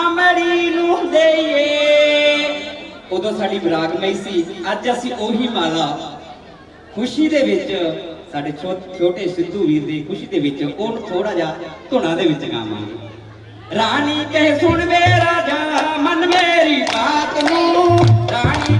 ਅਮੜੀ ਨੂੰ ਦੇਏ ਸਾਡੀ ਵਿਰਾਗਮਈ ਸੀ, ਅੱਜ ਅਸੀਂ ਉਹੀ ਮਾਲਾ। ਖੁਸ਼ੀ ਦੇ ਵਿੱਚ ਸਾਡੇ ਛੋਟੇ ਸਿੱਧੂ ਵੀਰ ਦੀ ਖੁਸ਼ੀ ਦੇ ਵਿੱਚ ਉਹਨੂੰ ਥੋੜਾ ਜਿਹਾ ਧੁਨਾ ਦੇ ਵਿੱਚ ਗਾਵਾਂਗੇ। ਰਾਣੀ ਕਹੇ ਸੁਣ ਵੇ ਰਾਜਾ ਮਨ ਮੇਰੀ ਬਾਤ ਨੂੰ। ਰਾਣੀ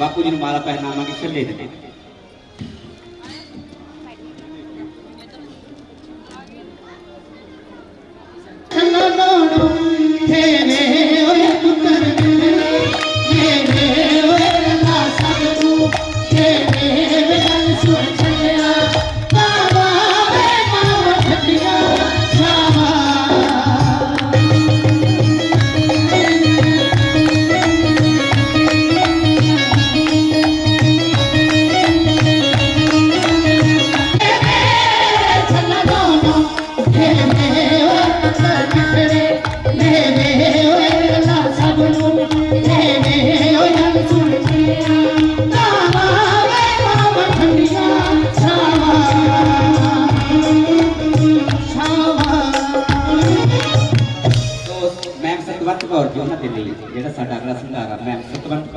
बापूजीने मला काही नामागे सल्ले दिले ਦੇ ਲਈ ਜਿਹੜਾ ਸਾਡਾ ਅਗਲਾ ਸੰਧਾਰਾ ਮੈਂ ਸਤਵੰਤ